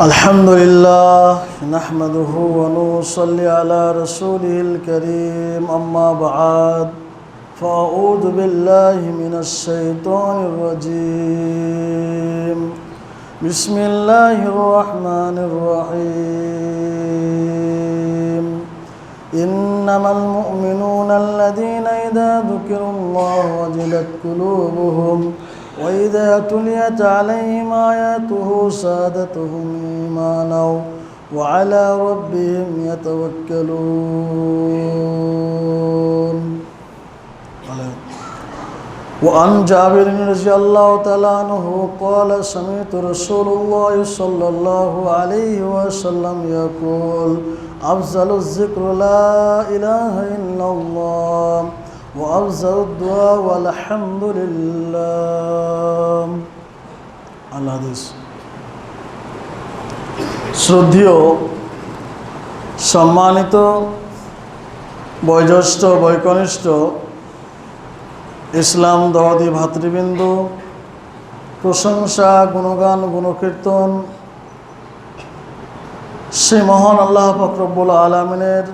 الحمد لله نحمده ونصلي على رسوله الكريم أما بعد فأعوذ بالله من الشيطان الرجيم بسم الله الرحمن الرحيم إنما المؤمنون الذين إذا ذكروا الله وجلت قلوبهم وإذا تليت عليهم آياته سادتهم إيمانا وعلى ربهم يتوكلون وعن جابر رضي الله تعالى عنه قال سمعت رسول الله صلى الله عليه وسلم يقول أفضل الذكر لا إله إلا الله وأفضل الدعاء والحمد لله আল্লাহ হাদিস শ্রদ্ধেয় সম্মানিত বয়োজ্যেষ্ঠ বৈকনিষ্ঠ ইসলাম দহদি ভাতৃবৃন্দ প্রশংসা গুণগান গুণকীর্তন সে মহান আল্লাহ ফকরবুল আলমিনের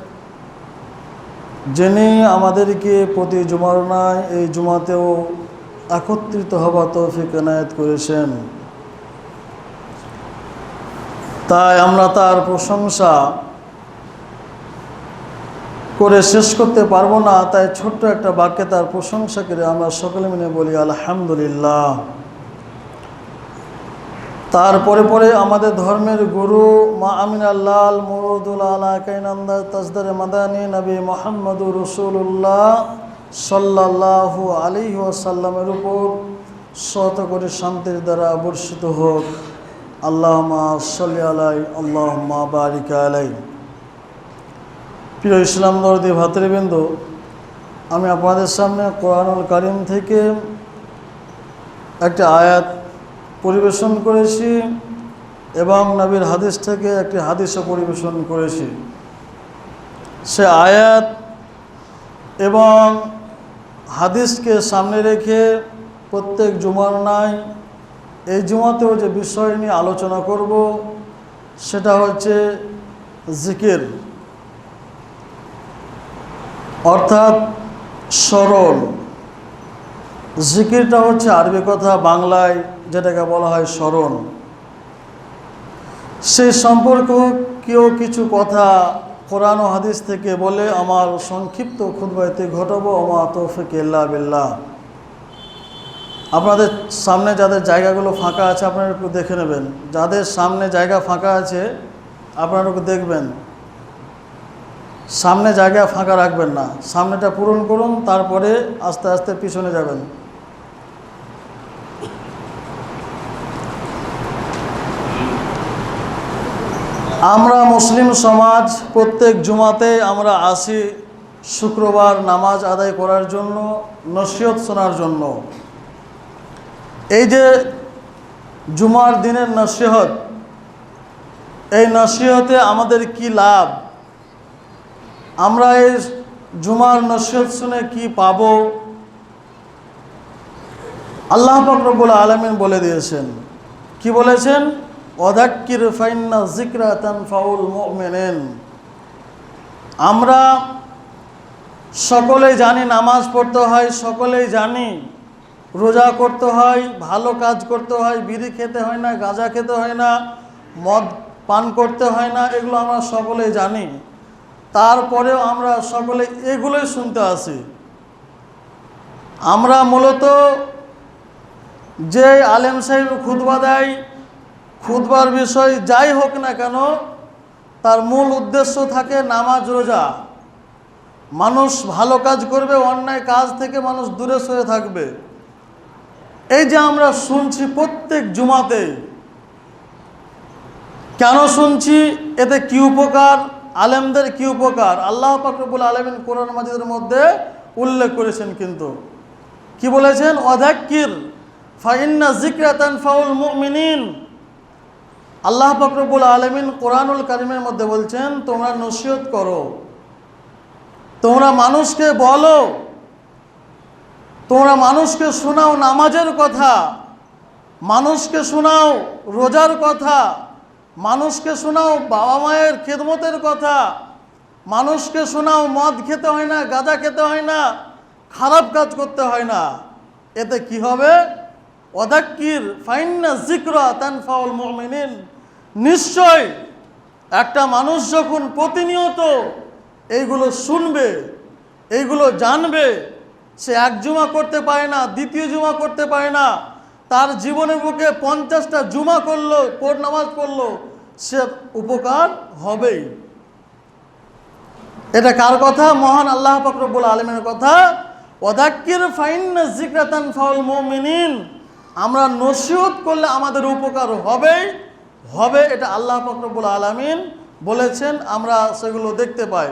যিনি আমাদেরকে প্রতি জুমার নাই এই জুমাতেও একত্রিত হওয়া তৌফিক এনায়ত করেছেন। তাই আমরা তার প্রশংসা করে শেষ করতে পারব না, তাই ছোট্ট একটা বাক্যে তার প্রশংসা করে আমরা সকলে মিলে বলি, আলহামদুলিল্লাহ। তারপরে পরে আমাদের ধর্মের গুরু মা আমিন আল্লাহ মুরুদুল আলা কাইনান্দা তাজদারে মাদানী নবী মোহাম্মদুর রসুল্লাহ সাল্লাহু আলী ওয়াসাল্লামের উপর শত করে শান্তির দ্বারা বর্ষিত হোক। আল্লাহ সাল্লি আলাই আল্লাহ মা বারিকা আলাই। প্রিয় ইসলাম দরদি ভাতৃবৃন্দ, আমি আপনাদের সামনে কোরআনুল কারিম থেকে একটা আয়াত পরিবেশন করেছি এবং নবীর হাদিস থেকে একটি হাদিসও পরিবেশন করেছি। সে আয়াত এবং হাদিসকে সামনে রেখে প্রত্যেক জুমার নাই, এই জুমাতেও যে বিষয় নিয়ে আলোচনা করব, সেটা হচ্ছে জিকির। অর্থাৎ সরল জিকিরটা হচ্ছে আরবি কথা, বাংলায় যেটাকে বলা হয় স্মরণ। সেই সম্পর্ক কেউ কিছু কথা কোরআন হাদিস থেকে বলে, আমার সংক্ষিপ্ত খুদ্বাইতে ঘটাবো আমা তৌফিক ইল্লা বিল্লাহ। আপনাদের সামনে যাদের জায়গাগুলো ফাঁকা আছে, আপনারা একটু দেখে নেবেন। যাদের সামনে জায়গা ফাঁকা আছে, আপনারা একটু দেখবেন। সামনে জায়গা ফাঁকা রাখবেন না। সামনেটা পূরণ করুন, তারপরে আস্তে আস্তে পিছনে যাবেন। আমরা মুসলিম সমাজ প্রত্যেক জুমাতে আমরা আসি শুক্রবার নামাজ আদায় করার জন্য, নসিহত শোনার জন্য। এই যে জুমার দিনের নসিহত, এই নসিহতে আমাদের কি লাভ? আমরা এই জুমার নসিহত শুনে কি পাব? আল্লাহ ফকরবুল আলমিন বলে দিয়েছেন। কি বলেছেন? অদাক্কির ফাইন্না জিকরা তানফাউল মেনেন আমরা সকলেই জানি নামাজ পড়তে হয়, সকলেই জানি রোজা করতে হয়, ভালো কাজ করতে হয়, বিড়ি খেতে হয় না, গাঁজা খেতে হয় না, মদ পান করতে হয় না, এগুলো আমরা সকলেই জানি। তারপরেও আমরা সকলে এগুলোই শুনতে আসি আমরা মূলত যে আলেম সাহেব খুদবা দেয় খুদবার বিষয় যাই হোক না কেন, তার মূল উদ্দেশ্য থাকে নামাজ রোজা। মানুষ ভালো কাজ করবে, অন্যায় কাজ থেকে মানুষ দূরে সরে থাকবে। এই যে আমরা শুনছি প্রত্যেক জুমাতে, কেন শুনছি? এতে কি উপকার? আলেমদের কি উপকার? আল্লাহ পাকরবুল আলমিন কোরআন মাজিদের মধ্যে উল্লেখ করেছেন কিন্তু। কি বলেছেন? অধাক্কির ফাইন্না জিক্রাতান ফাউল মুমিনিন। আল্লাহ ফকরবুল আলমিন কোরআনুল কারিমের মধ্যে বলছেন, তোমরা নসিহত করো। তোমরা মানুষকে বলো। তোমরা মানুষকে শোনাও নামাজের কথা। মানুষকে শোনাও রোজার কথা। মানুষকে শোনাও বাবা মায়ের খেদমতের কথা। মানুষকে শোনাও মদ খেতে হয় না, গাঁজা খেতে হয় না, খারাপ কাজ করতে হয় না। এতে কি হবে? অদাক্কির ফাইন্না জিক্রা তানফাউল মুমিনিন। নিশ্চয় একটা মানুষ যখন প্রতিনিয়ত এইগুলো শুনবে, এইগুলো জানবে, সে এক জুমা করতে পারে না, দ্বিতীয় জুমা করতে পারে না, তার জীবনের বুকে পঞ্চাশটা জুমা করল কোট নামাজ পড়ল, সে উপকার হবেই। এটা কার কথা? মহান আল্লাহ ফকরবুল আলমের কথা। ওদাক্কির ফাইন জিক্রাতান ফাউল মুমিনিন। আমরা নসিহত করলে আমাদের উপকার হবেই। হবে, এটা আল্লাহ ফকরবুল আলমিন বলেছেন, আমরা সেগুলো দেখতে পাই।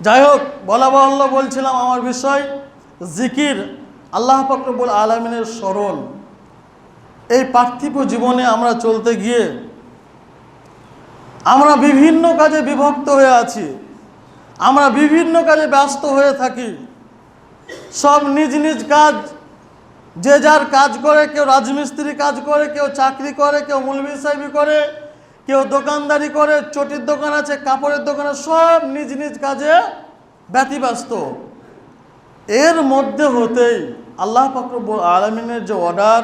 যাই হোক বলা বাহুল্য বলছিলাম আমার বিষয়, জিকির আল্লাহ ফকরবুল আলমিনের স্মরণ। এই পার্থিব জীবনে আমরা চলতে গিয়ে, আমরা বিভিন্ন কাজে বিভক্ত হয়ে আছি, আমরা বিভিন্ন কাজে ব্যস্ত হয়ে থাকি, সব নিজ নিজ কাজ যে যার কাজ করে, কেউ রাজমিস্ত্রি কাজ করে, কেউ চাকরি করে, কেউ মুলবি সাহেবি করে, কেউ দোকানদারি করে, চটির দোকান আছে, কাপড়ের দোকানে সব নিজ নিজ কাজে ব্যতিব্যস্ত। এর মধ্যে হতেই আল্লাহ ফকরবুল আলমিনের যে অর্ডার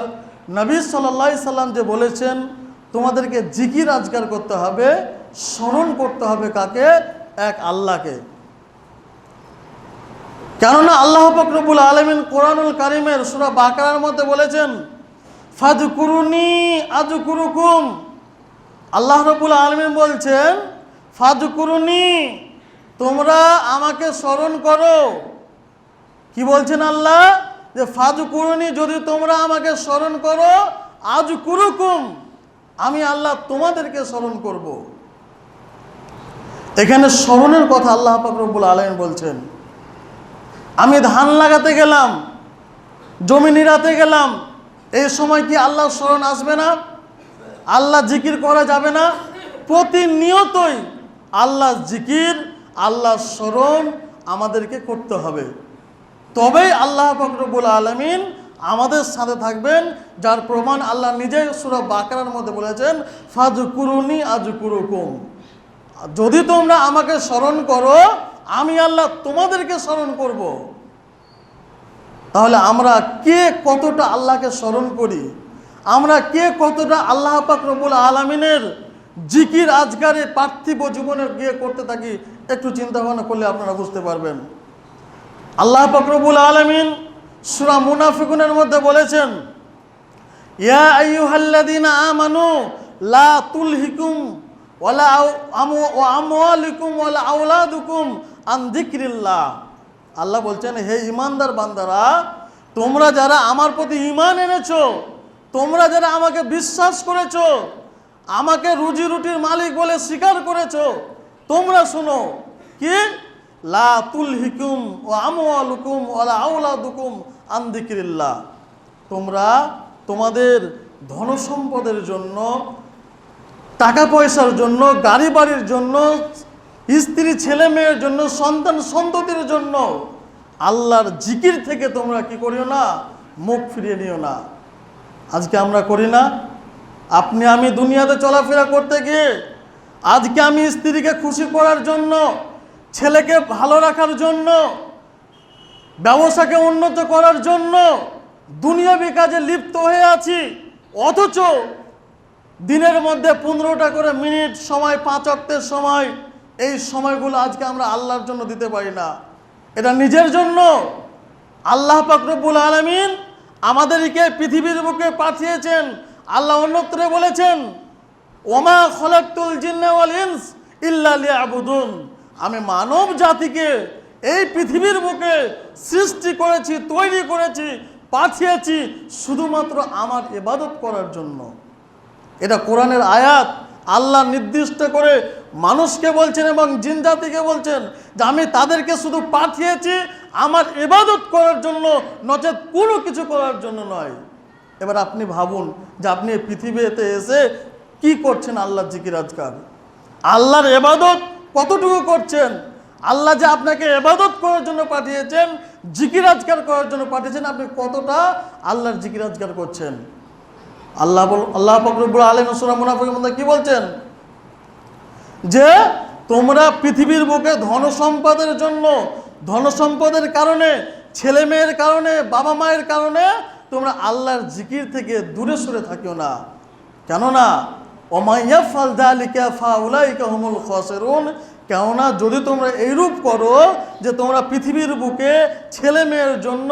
নবী সাল্লা সাল্লাম যে বলেছেন, তোমাদেরকে জিকির আজগার করতে হবে, স্মরণ করতে হবে কাকে? এক আল্লাহকে। কেননা আল্লাহ ফকরবুল আলমিন কোরআনুল কারিমের সুরা বাকারার মধ্যে বলেছেন ফাজ কুরুনি আজ কুরুকুম আল্লাহ রবুল আলমিন বলছেন ফাজ কুরুনি তোমরা আমাকে স্মরণ করো। কি বলছেন আল্লাহ? যে ফাজ কুরুনি যদি তোমরা আমাকে স্মরণ করো আজ কুরুকুম আমি আল্লাহ তোমাদেরকে স্মরণ করব। এখানে স্মরণের কথা আল্লাহ পাকরবুল আলমিন বলছেন। আমি ধান লাগাতে গেলাম, জমি নিরাতে গেলাম এই সময় কি আল্লাহ স্মরণ আসবে না? আল্লাহ জিকির করা যাবে না? প্রতিনিয়তই আল্লাহ জিকির আল্লাহ স্মরণ আমাদেরকে করতে হবে। তবেই আল্লাহ ফকরবুল আলমিন আমাদের সাথে থাকবেন, যার প্রমাণ আল্লাহ নিজেই সুরা বাকারার মধ্যে বলেছেন ফাজ কুরুনি আজ কুরুকুম যদি তোমরা আমাকে স্মরণ করো আমি আল্লাহ তোমাদেরকে স্মরণ করব। তাহলে আমরা কে কতটা আল্লাহকে স্মরণ করি আমরা কে কতটা আল্লাহ পাক রবুল আলমিনের জিকির আজকারে পার্থিব জীবনে গিয়ে করতে থাকি, একটু চিন্তা ভাবনা করলে আপনারা বুঝতে পারবেন আল্লাহ ফকরবুল আলমিন সুরা মুনাফিকুনের মধ্যে বলেছেন, ইয়া আইয়ুহাল্লাযীনা আমানু লা তুলহিকুম ওয়ালা আমু, আমওয়ালিকুম ওয়ালা আওলাদুকুম আন যিকরিল্লাহ। আল্লাহ বলছেন, হে ইমানদার বান্দারা, তোমরা যারা আমার প্রতি ঈমান এনেছো, তোমরা যারা আমাকে বিশ্বাস করেছ, আমাকে রুজি রুটির মালিক বলে স্বীকার করেছ, তোমরা শোনো, কি? লা তুলহিকুম ও আমওয়ালুকুম ওয়ালা আওলাদুকুম আন যিকরিল্লাহ। তোমরা তোমাদের ধনসম্পদের জন্য, টাকা পয়সার জন্য, গাড়ি বাড়ির জন্য স্ত্রী ছেলে মেয়ের জন্য, সন্তান সন্ততির জন্য আল্লাহর জিকির থেকে তোমরা কি করিও না? মুখ ফিরিয়ে নিও না। আজকে আমরা করি না। আপনি, আমি দুনিয়াতে চলাফেরা করতে গিয়ে আজকে আমি স্ত্রীকে খুশি করার জন্য, ছেলেকে ভালো রাখার জন্য, ব্যবসাকে উন্নত করার জন্য দুনিয়াবি কাজে লিপ্ত হয়ে আছি, অথচ দিনের মধ্যে পনেরোটা করে মিনিট সময়, পাঁচ অক্টের সময় এই সময়গুলো আজকে আমরা আল্লাহর জন্য দিতে পারি না। এটা নিজের জন্য। আল্লাহ পাকরবুল আলমিন আমাদেরকে পৃথিবীর বুকে পাঠিয়েছেন। আল্লাহ অন্যত্রে বলেছেন, ওমা খলাক্তুল জিন্নাওয়াল ইল্লা আমি মানব জাতিকে এই পৃথিবীর বুকে সৃষ্টি করেছি, তৈরি করেছি, পাঠিয়েছি শুধুমাত্র আমার ইবাদত করার জন্য। এটা কোরআনের আয়াত, আল্লাহ নির্দিষ্ট করে মানুষকে বলছেন এবং জিন জাতিকে বলছেন যে আমি তাদেরকে শুধু পাঠিয়েছি আমার ইবাদত করার জন্য, নচেত কোনো কিছু করার জন্য নয়। এবার আপনি ভাবুন যে আপনি পৃথিবীতে এসে কি করছেন আল্লাহ জিকির আজকার? আল্লাহর এবাদত কতটুকু করছেন? আল্লাহ যে আপনাকে এবাদত করার জন্য পাঠিয়েছেন, জিকির আজকার করার জন্য পাঠিয়েছেন, আপনি কতটা আল্লাহর জিকির আজকার করছেন? আল্লাহ আল্লাহ ফকরবুল আলম সুরা মুনাফিকের মধ্যে কি বলছেন? যে তোমরা পৃথিবীর বুকে ধনসম্পদের জন্য, ধনসম্পদের কারণে, ছেলে মেয়ের কারণে, বাবা মায়ের কারণে তোমরা আল্লাহর জিকির থেকে দূরে সরে থাকিও না। কেননা অমাইয়া ফালদা লিকা ফাউলাইকা হুমুল খসেরুন কেননা যদি তোমরা এইরূপ করো যে তোমরা পৃথিবীর বুকে ছেলে মেয়ের জন্য,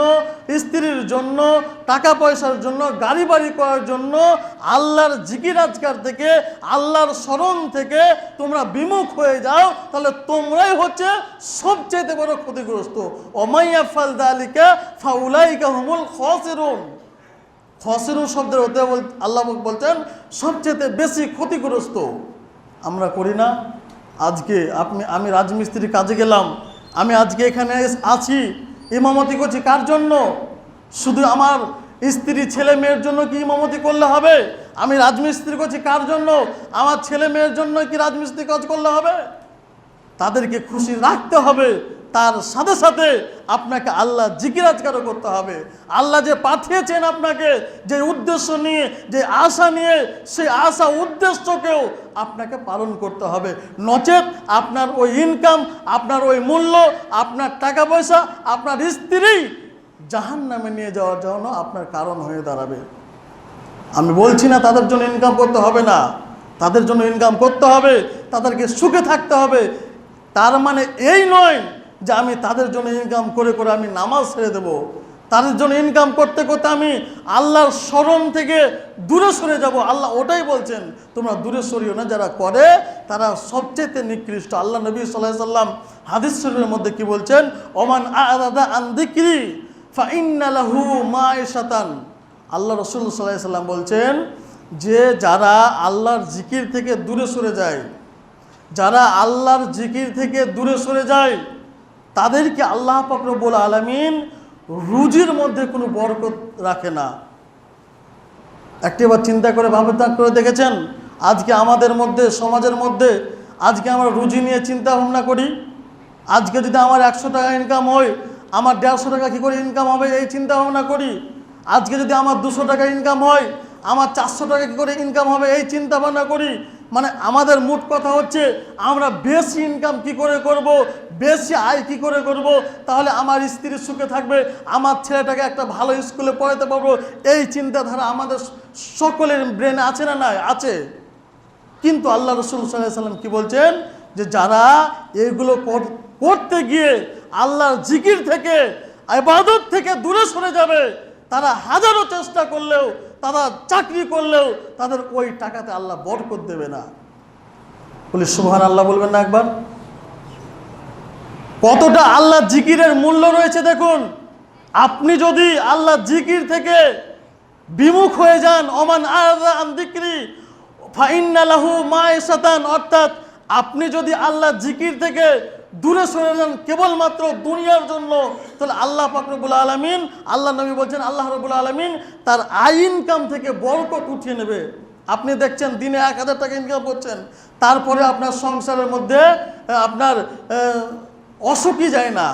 স্ত্রীর জন্য, টাকা পয়সার জন্য, গাড়ি বাড়ি করার জন্য আল্লাহর জিকির আজকার থেকে, আল্লাহর স্মরণ থেকে তোমরা বিমুখ হয়ে যাও, তাহলে তোমরাই হচ্ছে সবচেয়ে বড় ক্ষতিগ্রস্ত। অমাইয়াফাল দালিকা ফাউলাইকা হুমুল খসেরুন। খসেরু শব্দের হতে আল্লাহ বলছেন সবচেয়ে বেশি ক্ষতিগ্রস্ত। আমরা করি না। আজকে আপনি আমি রাজমিস্ত্রির কাজে গেলাম। আমি আজকে এখানে আছি। ইমামতি করছি কার জন্য? শুধু আমার স্ত্রী ছেলে মেয়ের জন্য কি ইমামতি করলে হবে? আমি রাজমিস্ত্রি করছি কার জন্য? আমার ছেলে মেয়ের জন্য কি রাজমিস্ত্রি কাজ করলে হবে? তাদেরকে খুশি রাখতে হবে। তার সাথে সাথে আপনাকে আল্লাহ জিকিরাজগারও করতে হবে। আল্লাহ যে পাঠিয়েছেন আপনাকে, যে উদ্দেশ্য নিয়ে, যে আশা নিয়ে, সেই আশা উদ্দেশ্যকেও আপনাকে পালন করতে হবে। নচেত আপনার ওই ইনকাম আপনার ওই মূল্য, আপনার টাকা পয়সা, আপনার স্ত্রী জাহান নামে নিয়ে যাওয়ার জন্য আপনার কারণ হয়ে দাঁড়াবে। আমি বলছি না তাদের জন্য ইনকাম করতে হবে না। তাদের জন্য ইনকাম করতে হবে, তাদেরকে সুখে থাকতে হবে। তার মানে এই নয় যে আমি তাদের জন্য ইনকাম করে করে আমি নামাজ ছেড়ে দেব। তাদের জন্য ইনকাম করতে করতে আমি আল্লাহর স্মরণ থেকে দূরে সরে যাব। আল্লাহ ওটাই বলছেন, তোমরা দূরে সরিও না, যারা করে তারা সবচেয়ে নিকৃষ্ট। আল্লাহ নবী সাল্লাহ সাল্লাম হাদিস শরীরের মধ্যে কি বলছেন? ওমান আদা আন্দিক্রি ফাইন্নালাহু মা শাতান আল্লাহ রসুল সাল্লাহ সাল্লাম বলছেন, যে যারা আল্লাহর জিকির থেকে দূরে সরে যায়, যারা আল্লাহর জিকির থেকে দূরে সরে যায় তাদেরকে আল্লাহ পাকরবুল আলমিন রুজির মধ্যে কোনো বরকত রাখে না। একটিবার চিন্তা করে ভাবনা করে দেখেছেন? আজকে আমাদের মধ্যে, সমাজের মধ্যে আজকে আমরা রুজি নিয়ে চিন্তা ভাবনা করি। আজকে যদি আমার একশো টাকা ইনকাম হয়, আমার দেড়শো টাকা কী করে ইনকাম হবে এই চিন্তা ভাবনা করি। আজকে যদি আমার দুশো টাকা ইনকাম হয়, আমার চারশো টাকা কী করে ইনকাম হবে এই চিন্তা ভাবনা করি। মানে আমাদের মোট কথা হচ্ছে, আমরা বেশি ইনকাম কি করে করব, বেশি আয় কি করে করব, তাহলে আমার স্ত্রী সুখে থাকবে, আমার ছেলেটাকে একটা ভালো স্কুলে পড়াতে পারব, এই চিন্তাধারা আমাদের সকলের ব্রেনে আছে না নাই? আছে। কিন্তু আল্লাহ রসুল সাল্লাম কি বলছেন? যে যারা এগুলো কর- করতে গিয়ে আল্লাহর জিকির থেকে ইবাদত থেকে দূরে সরে যাবে, তারা হাজারো চেষ্টা করলেও তারা চাকরি করলেও তাদের ওই টাকাতে আল্লাহ বরকত দেবে না। বলি সুহান আল্লাহ বলবেন না একবার? কতটা আল্লাহ জিকিরের মূল্য রয়েছে দেখুন। আপনি যদি আল্লাহ জিকির থেকে বিমুখ হয়ে যান অমান এসাতান অর্থাৎ আপনি যদি আল্লাহ জিকির থেকে দূরে সরে যান, কেবলমাত্র দুনিয়ার জন্য। তাহলে আল্লাহ ফাকরবুল আলমিন আল্লাহ নবী বলছেন, আল্লাহ রবুল আলমিন তার আই ইনকাম থেকে বরকত উঠিয়ে নেবে। আপনি দেখছেন, দিনে এক হাজার টাকা ইনকাম করছেন। তারপরে আপনার সংসারের মধ্যে আপনার অসুখই যায় না।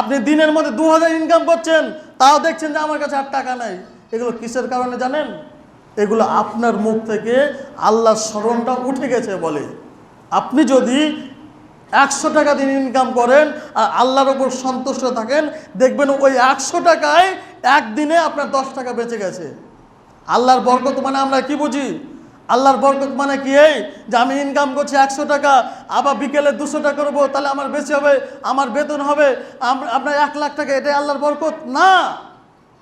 আপনি দিনের মধ্যে দু হাজার ইনকাম করছেন, তাও দেখছেন যে আমার কাছে আর টাকা নাই। এগুলো কিসের কারণে জানেন? এগুলো আপনার মুখ থেকে আল্লাহর স্মরণটা উঠে গেছে বলে। আপনি যদি একশো টাকা দিন ইনকাম করেন, আর আল্লাহর ওপর সন্তুষ্ট থাকেন, দেখবেন ওই একশো টাকায় একদিনে আপনার দশ টাকা বেঁচে গেছে। আল্লাহর বরকত মানে আমরা কি বুঝি? আল্লাহর বরকত মানে কি এই? যে আমি ইনকাম করছি একশো টাকা, আবার বিকেলে দুশো টাকা করব তাহলে আমার বেশি হবে, আমার বেতন হবে আপনার এক লাখ টাকা, এটাই আল্লাহর বরকত? না।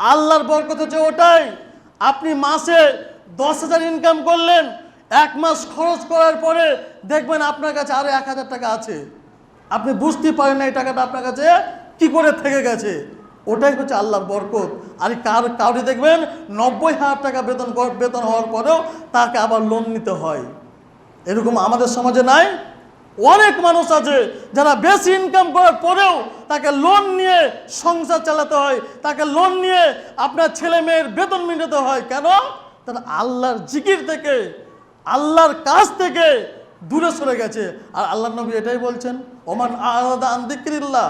আল্লাহর বরকত হচ্ছে ওটাই। আপনি মাসে দশ হাজার ইনকাম করলেন এক মাস খরচ করার পরে দেখবেন আপনার কাছে আরও এক হাজার টাকা আছে। আপনি বুঝতে পারেন না এই টাকাটা আপনার কাছে কি করে থেকে গেছে। ওটাই হচ্ছে আল্লাহর বরকত। আর কার কাউরি দেখবেন নব্বই হাজার টাকা বেতন বেতন হওয়ার পরেও তাকে আবার লোন নিতে হয়। এরকম আমাদের সমাজে নাই। অনেক মানুষ আছে যারা বেশি ইনকাম করার পরেও তাকে লোন নিয়ে সংসার চালাতে হয়। তাকে লোন নিয়ে আপনার ছেলে মেয়ের বেতন মেটাতে হয়। কেন? তারা আল্লাহর জিকির থেকে আল্লাহর কাছ থেকে দূরে সরে গেছে। আর আল্লাহ নবী এটাই বলছেন, ওমান আলাদা আন্দিকিল্লাহ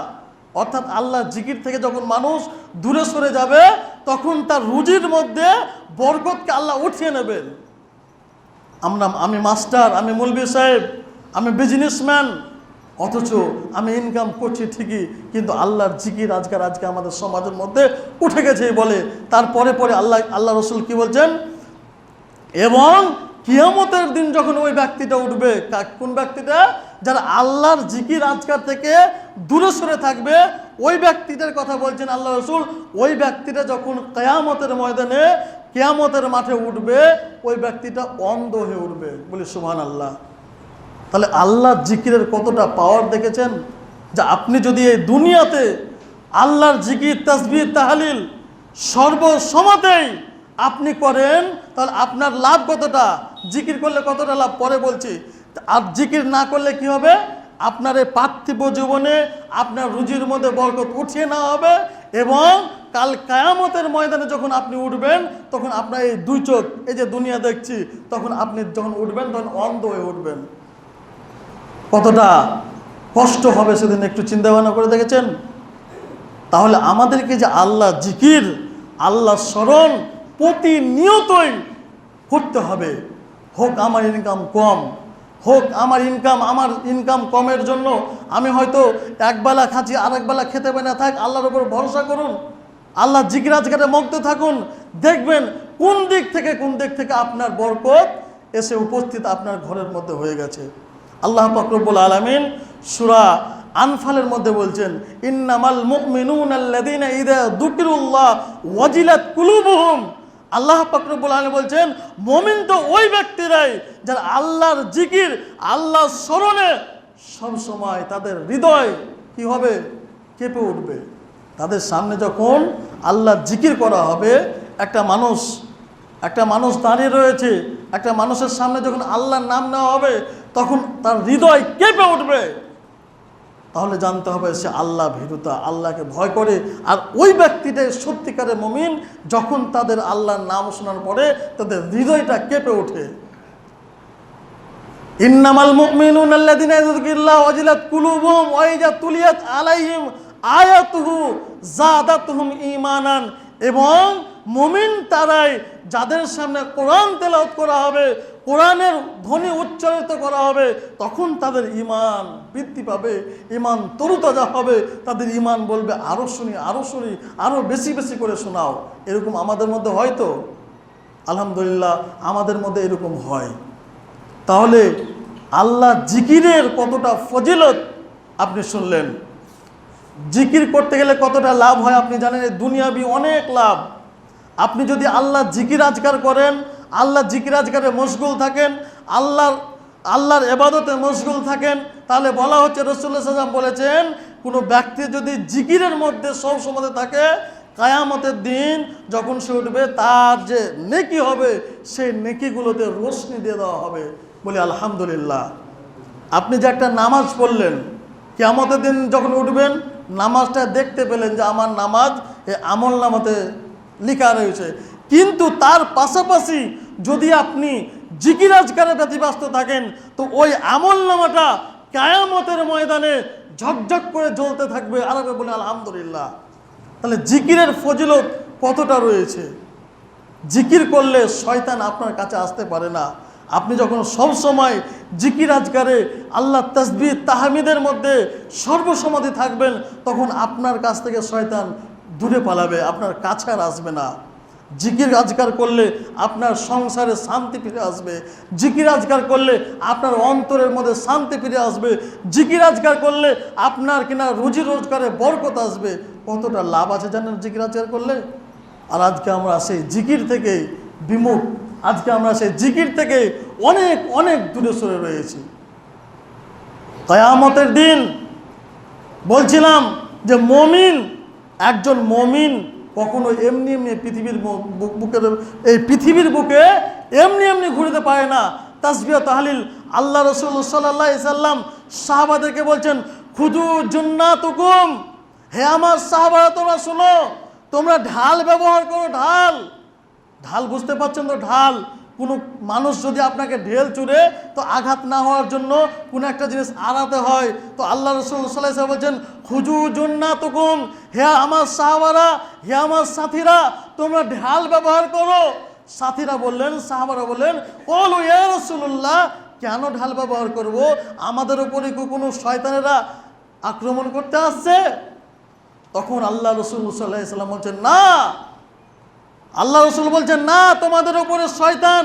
অর্থাৎ আল্লাহ জিকির থেকে যখন মানুষ দূরে সরে যাবে, তখন তার রুজির মধ্যে বরকতকে আল্লাহ উঠিয়ে নেবেন। আমরা আমি মাস্টার, আমি মুলবি সাহেব, আমি বিজনেসম্যান, অথচ আমি ইনকাম করছি ঠিকই, কিন্তু আল্লাহর জিকির আজকার আজকে আমাদের সমাজের মধ্যে উঠে গেছে বলে। তারপরে পরে আল্লাহ আল্লাহ রসুল কি বলছেন? এবং কিয়ামতের দিন যখন ওই ব্যক্তিটা উঠবে কা- কোন ব্যক্তিটা? যারা আল্লাহর জিকির আজকার থেকে দূরে সরে থাকবে, ওই ব্যক্তিটার কথা বলছেন আল্লাহ রসুল। ওই ব্যক্তিটা যখন কেয়ামতের ময়দানে, কেয়ামতের মাঠে উঠবে, ওই ব্যক্তিটা অন্ধ হয়ে উঠবে। বলি সুহান আল্লাহ তাহলে আল্লাহ জিকিরের কতটা পাওয়ার দেখেছেন? যে আপনি যদি এই দুনিয়াতে আল্লাহর জিকির তাসবির তাহালিল সর্বসমতেই আপনি করেন, তাহলে আপনার লাভ কতটা? জিকির করলে কতটা লাভ? পরে বলছি। আর জিকির না করলে কি হবে? আপনার এই পার্থিব জীবনে আপনার রুজির মধ্যে বরকত উঠিয়ে নেওয়া হবে এবং কাল কায়ামতের ময়দানে যখন আপনি উঠবেন, তখন আপনার এই দুই চোখ, এই যে দুনিয়া দেখছি, তখন আপনি যখন উঠবেন, তখন অন্ধ হয়ে উঠবেন। কতটা কষ্ট হবে সেদিন একটু চিন্তা ভাবনা করে দেখেছেন? তাহলে আমাদেরকে যে আল্লাহ জিকির, আল্লাহ স্মরণ প্রতিনিয়তই করতে হবে। হোক আমার ইনকাম কম, হোক আমার ইনকাম আমার ইনকাম কমের জন্য আমি হয়তো একবেলা খাচ্ছি আর একবেলা খেতে পাই না। থাক, আল্লাহর উপর ভরসা করুন, আল্লাহ জিজ্ঞাসগারে মগ্ন থাকুন, দেখবেন কোন দিক থেকে, কোন দিক থেকে আপনার বরকত এসে উপস্থিত আপনার ঘরের মধ্যে হয়ে গেছে। আল্লাহ ফকরবুল আলমিন সুরা আনফালের মধ্যে বলছেন, ইন্নামাল মুমিনুন আল্লাযীনা ইযা যুকিরুল্লাহ ওয়াজিলাত কুলুবুহুম। আল্লাহ ফকরবুল আলম বলছেন, মমিন তো ওই ব্যক্তিরাই যারা আল্লাহর জিকির, আল্লাহর স্মরণে সবসময় তাদের হৃদয় কি হবে? কেঁপে উঠবে। তাদের সামনে যখন আল্লাহ জিকির করা হবে, একটা মানুষ একটা মানুষ দাঁড়িয়ে রয়েছে, একটা মানুষের সামনে যখন আল্লাহর নাম নেওয়া হবে, তখন তার হৃদয় কেঁপে উঠবে। তাহলে জানতে হবে সে আল্লাহ ভীরুতা, আল্লাহকে ভয় করে। আর ওই ব্যক্তিটাই সত্যিকারের মমিন, যখন তাদের আল্লাহর নাম শোনার পরে তাদের হৃদয়টা কেঁপে ওঠে। ইন্নামাল মুমিনুন আল্লাযিনা ইয়াযকুরুল্লাহ ওয়াজিলাত কুলুবুহুম ওয়া ইযা তুলিয়াত আলাইহিম আয়াতুহু যাদাতুহুম ঈমানান। এবং মুমিন তারাই যাদের সামনে কোরআন তেলাওয়াত করা হবে কোরআনের ধ্বনি উচ্চারিত করা হবে, তখন তাদের ইমান বৃদ্ধি পাবে ইমান তরুতাজা হবে, তাদের ইমান বলবে আরও শুনি আরও শুনি আরও বেশি বেশি করে শোনাও। এরকম আমাদের মধ্যে হয় তো? আলহামদুলিল্লাহ, আমাদের মধ্যে এরকম হয়। তাহলে আল্লাহ জিকিরের কতটা ফজিলত আপনি শুনলেন? জিকির করতে গেলে কতটা লাভ হয় আপনি জানেন? দুনিয়াবি অনেক লাভ। আপনি যদি আল্লাহ জিকির আজকার করেন আল্লাহ জিকির আজকারে মশগুল থাকেন, আল্লাহর আল্লাহর এবাদতে মশগুল থাকেন, তাহলে বলা হচ্ছে রসুল্লাহ সাল্লাম বলেছেন, কোনো ব্যক্তি যদি জিকিরের মধ্যে সব সময় থাকে, কায়ামতের দিন যখন সে উঠবে, তার যে নেকি হবে, সেই নেকিগুলোতে রোশনি দিয়ে দেওয়া হবে। বলি, আলহামদুলিল্লাহ। আপনি যে একটা নামাজ পড়লেন, কেয়ামতের দিন যখন উঠবেন, নামাজটা দেখতে পেলেন যে আমার নামাজ এ আমল নামাতে লেখা রয়েছে। কিন্তু তার পাশাপাশি যদি আপনি জিকিরাজকারে ব্যতিব্যস্ত থাকেন, তো ওই আমল নামাটা কায়ামতের ময়দানে ঝকঝক করে জ্বলতে থাকবে আরবে বলে আলহামদুলিল্লাহ। তাহলে জিকিরের ফজিলত কতটা রয়েছে? জিকির করলে শয়তান আপনার কাছে আসতে পারে না। আপনি যখন সব সময় জিকির আজকারে আল্লাহ তসবির তাহমিদের মধ্যে সর্বসমাধি থাকবেন, তখন আপনার কাছ থেকে শয়তান দূরে পালাবে, আপনার কাছে আর আসবে না। জিকির আজকার করলে আপনার সংসারে শান্তি ফিরে আসবে। জিকির আজকার করলে আপনার অন্তরের মধ্যে শান্তি ফিরে আসবে। জিকির আজকার করলে আপনার কিনা রুজি রোজগারে বরকত আসবে। কতটা লাভ আছে জানেন জিকির আজকার করলে? আর আজকে আমরা সেই জিকির থেকে বিমুখ। আজকে আমরা সেই জিকির থেকে অনেক অনেক দূরে সরে রয়েছি। কয়ামতের দিন বলছিলাম যে মমিন, একজন মমিন কখনো এমনি এমনি পৃথিবীর মু- বু- বুকের এই পৃথিবীর বুকে এমনি এমনি ঘুরতে পারে না। তাসবিয়া তাহলিল। আল্লাহ রসুল সাল্লাহ সাল্লাম সাহাবাদেরকে বলছেন, খুদু জুন্না জুন্নাতুকুম। হে আমার সাহাবারা, তোমরা শোনো, তোমরা ঢাল ব্যবহার করো, ঢাল। ঢাল বুঝতে পারছেন তো, ঢাল। কোনো মানুষ যদি আপনাকে ঢেল চুড়ে তো আঘাত না হওয়ার জন্য কোনো একটা জিনিস আড়াতে হয়। তো আল্লাহ রসুল সাল্লাহ বলছেন হুজু জন্না তুকুম, হে আমার সাহাবারা, হে আমার সাথীরা, তোমরা ঢাল ব্যবহার করো। সাথীরা বললেন, সাহাবারা বললেন কল ইয়া রসুল্লাহ কেন ঢাল ব্যবহার করব? আমাদের উপরে কোনো শয়তানেরা আক্রমণ করতে আসছে? তখন আল্লাহ রসুল সাল্লাহ সাল্লাম বলছেন, না আল্লাহ রসুল বলছেন, না, তোমাদের উপরে শয়তান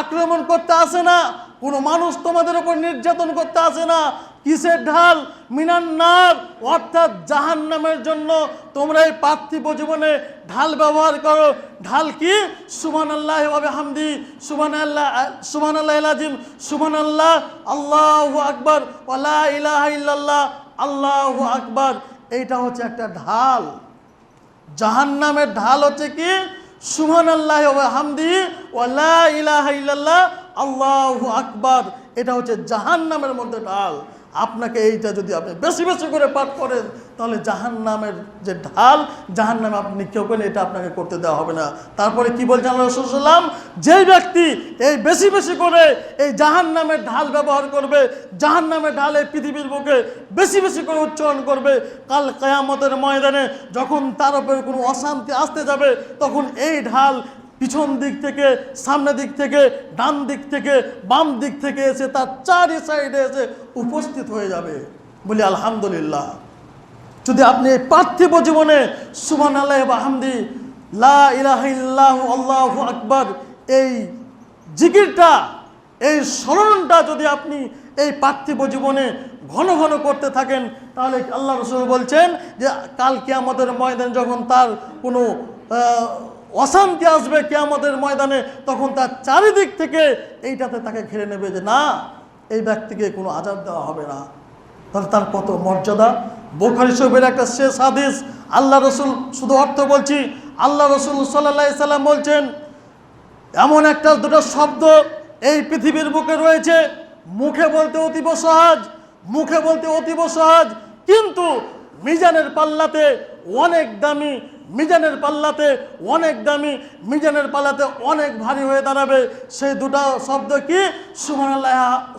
আক্রমণ করতে আসে না। কোনো মানুষ তোমাদের উপর নির্যাতন করতে আসে না। কিসের ঢাল? মিনান্নার অর্থাৎ জাহান নামের জন্য তোমরা এই পার্থিব জীবনে ঢাল ব্যবহার করো। ঢাল কি? সুমান আল্লাহ হবে হামদি সুমান আল্লাহ সুমান আল্লাহ ইলাজিম সুমান আল্লাহ আল্লাহ আকবর ওলা ইলাহ ইল্লাল্লাহ, আল্লাহ আকবর। এইটা হচ্ছে একটা ঢাল। জাহান্নামের ঢাল হচ্ছে কি? সুহান আল্লাহ হামদি এটা হচ্ছে জাহান নামের মধ্যে ঢাল। আপনাকে এইটা যদি আপনি বেশি বেশি করে পাঠ করেন, তাহলে জাহান্নামের যে ঢাল, জাহান্নামে আপনি কেউ করেন এটা আপনাকে করতে দেওয়া হবে না। তারপরে কি বলছেন রসুলাম যেই ব্যক্তি এই বেশি বেশি করে এই জাহান্নামের ঢাল ব্যবহার করবে, জাহান্নামের ঢাল এই পৃথিবীর বুকে বেশি বেশি করে উচ্চারণ করবে, কাল কেয়ামতের ময়দানে যখন তার উপরে কোনো অশান্তি আসতে যাবে, তখন এই ঢাল পিছন দিক থেকে সামনে দিক থেকে, ডান দিক থেকে, বাম দিক থেকে এসে তার চারি সাইডে এসে উপস্থিত হয়ে যাবে। বলি, আলহামদুলিল্লাহ। যদি আপনি এই পার্থিব জীবনে সুমান আল্লাহ বাহামদি, লা আল্লাহ আকবর, এই জিকিরটা, এই স্মরণটা যদি আপনি এই পার্থিব জীবনে ঘন ঘন করতে থাকেন, তাহলে আল্লাহ রসুল বলছেন যে কালকে আমাদের ময়দান যখন তার কোনো অশান্তি আসবে কেয়ামতের ময়দানে, তখন তার চারিদিক থেকে এইটাতে তাকে ঘিরে নেবে যে, না, এই ব্যক্তিকে কোনো আজাদ দেওয়া হবে না। তাহলে তার কত মর্যাদা? বোখারি শরীফের একটা শেষ হাদিস, আল্লাহ রসুল, শুধু অর্থ বলছি, আল্লাহ রসুল সাল্লাহ সাল্লাম বলছেন, এমন একটা দুটো শব্দ এই পৃথিবীর বুকে রয়েছে, মুখে বলতে অতীব সহজ, মুখে বলতে অতীব সহজ, কিন্তু মিজানের পাল্লাতে অনেক দামি মিজানের পাল্লাতে অনেক দামি, মিজানের পাল্লাতে অনেক ভারী হয়ে দাঁড়াবে। সেই দুটা শব্দ কি? সুমান আল্লাহ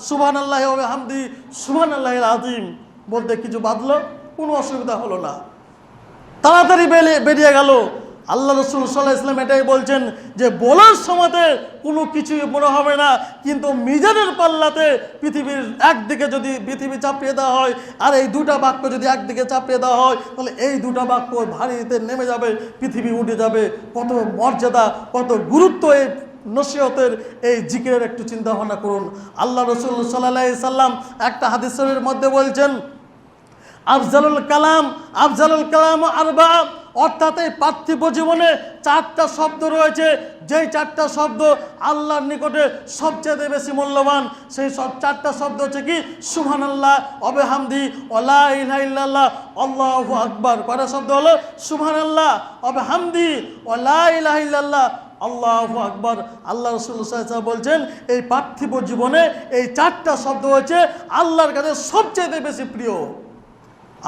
সুবান আল্লাহ হামদি সুমান আল্লাহ আজিম বলতে কিছু বাঁধলো, কোনো অসুবিধা হলো না। তাড়াতাড়ি বেরিয়ে বেরিয়ে গেল। আল্লাহ রসুল সাল্লাহ ইসলাম এটাই বলছেন যে বলার সময়তে কোনো কিছুই মনে হবে না, কিন্তু মিজানের পাল্লাতে পৃথিবীর একদিকে যদি পৃথিবী চাপিয়ে দেওয়া হয় আর এই দুটা বাক্য যদি একদিকে চাপিয়ে দেওয়া হয়, তাহলে এই দুটা বাক্য ভারীতে নেমে যাবে, পৃথিবী উঠে যাবে। কত মর্যাদা, কত গুরুত্ব এই নসিহতের, এই জিকিরের একটু চিন্তা ভাবনা করুন। আল্লাহ রসুল সাল্লাহ সাল্লাম একটা হাদিসের মধ্যে বলছেন, আফজালুল কালাম আফজালুল কালাম আরবা অর্থাৎ এই পার্থিব জীবনে চারটা শব্দ রয়েছে। যেই চারটা শব্দ আল্লাহর নিকটে সবচেয়ে বেশি মূল্যবান, সেই সব চারটা শব্দ হচ্ছে কি? সুহান আল্লাহ অবেহামদি, ওলা ইল্লাহ আল্লাহ আকবর। কয়টা শব্দ হলো? সুহান আল্লাহ অবেহামদি, ওলা ইল্লাহ আল্লাহ আকবর। আল্লাহ রসুল সাহেব বলছেন, এই পার্থিব জীবনে এই চারটা শব্দ হচ্ছে আল্লাহর কাছে সবচেয়ে বেশি প্রিয়।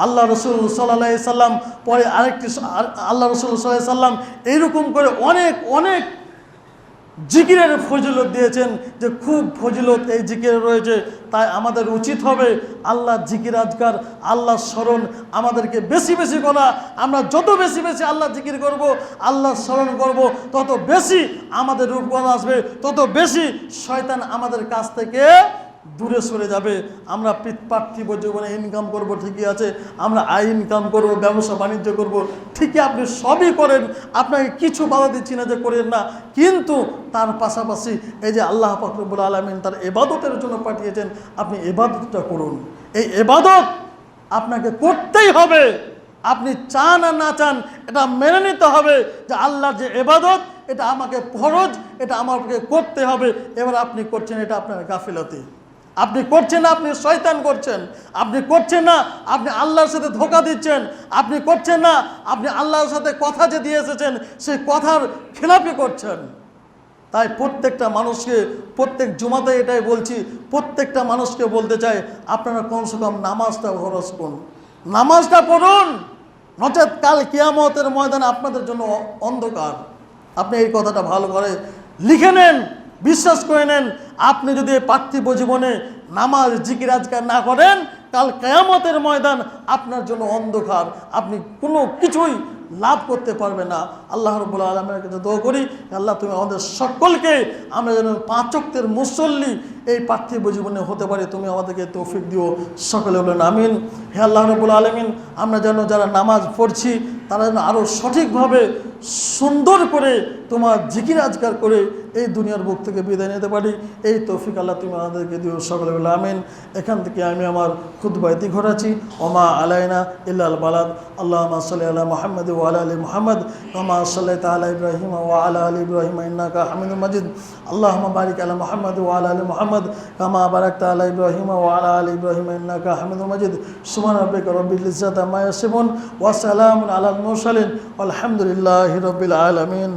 আল্লাহ রসুল সাল্লাহ সাল্লাম, পরে আরেকটি আল্লাহ রসুল সাল্লাহ সাল্লাম এইরকম করে অনেক অনেক জিকিরের ফজিলত দিয়েছেন যে খুব ফজিলত এই জিকিরে রয়েছে। তাই আমাদের উচিত হবে আল্লাহ জিকির আজকার, আল্লাহ স্মরণ আমাদেরকে বেশি বেশি করা। আমরা যত বেশি বেশি আল্লাহ জিকির করব, আল্লাহ স্মরণ করব, তত বেশি আমাদের রূপগুণ আসবে, তত বেশি শয়তান আমাদের কাছ থেকে দূরে সরে যাবে। আমরা পার্থিব জীবনে ইনকাম করব, ঠিকই আছে। আমরা আয় ইনকাম করব, ব্যবসা বাণিজ্য করব, ঠিকই আপনি সবই করেন। আপনাকে কিছু বাধা দিচ্ছি না যে করেন না। কিন্তু তার পাশাপাশি এই যে আল্লাহ ফখরবুল আলমিন তার এবাদতের জন্য পাঠিয়েছেন, আপনি এবাদতটা করুন। এই এবাদত আপনাকে করতেই হবে। আপনি চান আর না চান, এটা মেনে নিতে হবে যে আল্লাহর যে এবাদত, এটা আমাকে ফরজ, এটা আমাকে করতে হবে। এবার আপনি করছেন এটা আপনার গাফিলতি। আপনি করছেন না, আপনি শয়তান করছেন। আপনি করছেন না, আপনি আল্লাহর সাথে ধোকা দিচ্ছেন। আপনি করছেন না, আপনি আল্লাহর সাথে কথা যে দিয়ে এসেছেন সেই কথার খেলাপি করছেন। তাই প্রত্যেকটা মানুষকে, প্রত্যেক জুমাতে এটাই বলছি, প্রত্যেকটা মানুষকে বলতে চাই, আপনারা কমসে কম নামাজটা খরচ করুন নামাজটা পড়ুন! নচেত কাল কিয়ামতের ময়দানে আপনাদের জন্য অন্ধকার। আপনি এই কথাটা ভালো করে লিখে নেন। বিশ্বাস করে নেন, আপনি যদি পার্থিব জীবনে নামাজ, জিকির, আজকার না করেন, কাল কেয়ামতের ময়দান আপনার জন্য অন্ধকার। আপনি কোনো কিছুই লাভ করতে পারবে না। আল্লাহ রবুল্লা আলমের কাছে দোয়া করি, আল্লাহ তুমি আমাদের সকলকে আমরা যেন পাঁচক্তের মুসল্লি এই পার্থিব জীবনে হতে পারে, তুমি আমাদেরকে তৌফিক দিও, সকলে বলেন আমিন। হে আল্লাহ রবুল আলমিন, আমরা যেন যারা নামাজ পড়ছি, তারা যেন আরও সঠিকভাবে সুন্দর করে তোমার জিকির আজকার করে এই দুনিয়ার বুক থেকে বিদায় নিতে পারি। এই তৌফিক আল্লাহ তুমি আমাদেরকে দিও, সকলে বলে আমিন। এখান থেকে আমি আমার খুদ বাইতি ঘোরাচ্ছি। ওমা আলাইনা ইল্লাল বালাদ। আল্লাহ সাল্লি আল্লাহ মোহাম্মদ ও আলা আলী মোহাম্মদ। ওমা সাল্লাহ তালা ইব্রাহিম ও আলা আলী ইব্রাহিম ইন্নাকা হামিদুল মাজিদ। আল্লাহ বারিক আলা মোহাম্মদ ও আলা আলী মোহাম্মদ। কামা বারাক তালা ইব্রাহিম ও আলা আলী ইব্রাহিম ইন্নাকা হামিদুল মাজিদ। সুমান রব্বিক রব্বিল ইজ্জাত আম্মা ইয়াসিফুন ওয়া সালামুন আলাল মুরসালিন। আলহামদুলিল্লাহি রাব্বিল আলামিন।